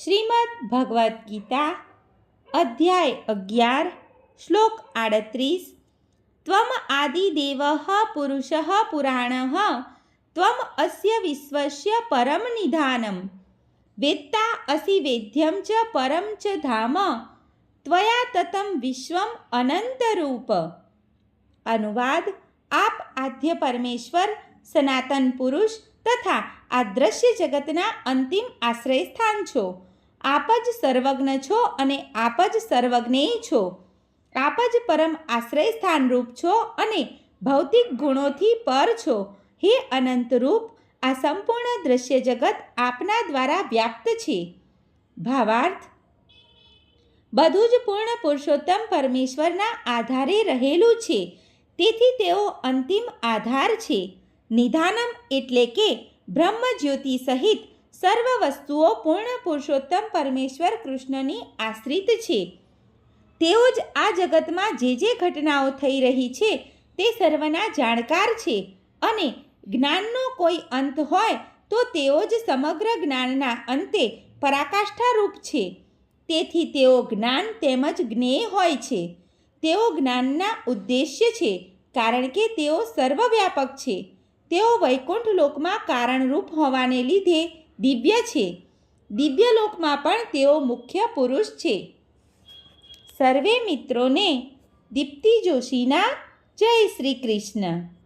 શ્રીમદ ભગવદ્ ગીતા, અધ્યાય અગિયાર, શ્લોક આડત્રીસ. ત્વમ આદિદેવ પુરુષ પુરાણ, ત્વમ અસ્ય વિશ્વસ્ય પરમ નિધાનમ. વેત્તા અસી વેદ્યમ ચ પરમ ચ ધામ ત્વયા તતમ વિશ્વમ અનંતરૂપ અનુવાદ આપ આદ્ય પરમેશ્વર સનાતન પુરુષ તથા આ દ્રશ્ય જગતના અંતિમ આશ્રયસ્થાન છો આપ જ સર્વજ્ઞ છો અને આપ જ સર્વજ્ઞેય છો. આપ જ પરમ આશ્રય સ્થાનરૂપ છો અને ભૌતિક ગુણોથી પર છો. હે અનંતરૂપ, આ સંપૂર્ણ દ્રશ્ય જગત આપના દ્વારા વ્યાપ્ત છે. ભાવાર્થ, બધું જ પૂર્ણ પુરુષોત્તમ પરમેશ્વરના આધારે રહેલું છે. તેથી તેઓ અંતિમ આધાર છે. નિધાનમ એટલે કે બ્રહ્મ જ્યોતિ સહિત સર્વ વસ્તુઓ પૂર્ણ પુરુષોત્તમ પરમેશ્વર કૃષ્ણની આશ્રિત છે. તેઓ જ આ જગતમાં જે જે ઘટનાઓ થઈ રહી છે તે સર્વના જાણકાર છે અને જ્ઞાનનો કોઈ અંત હોય તો તેઓ જ સમગ્ર જ્ઞાનના અંતે પરાકાષ્ઠારૂપ છે. તેથી તેઓ જ્ઞાન તેમજ જ્ઞેય હોય છે. તેઓ જ્ઞાનના ઉદ્દેશ્ય છે કારણ કે તેઓ સર્વવ્યાપક છે. તેઓ વૈકુંઠ લોકમાં કારણરૂપ હોવાને લીધે દિવ્ય છે. દિવ્ય લોકમાં પણ તેઓ મુખ્ય પુરુષ છે. સર્વે મિત્રોને દીપ્તિ જોશીના જય શ્રી કૃષ્ણ.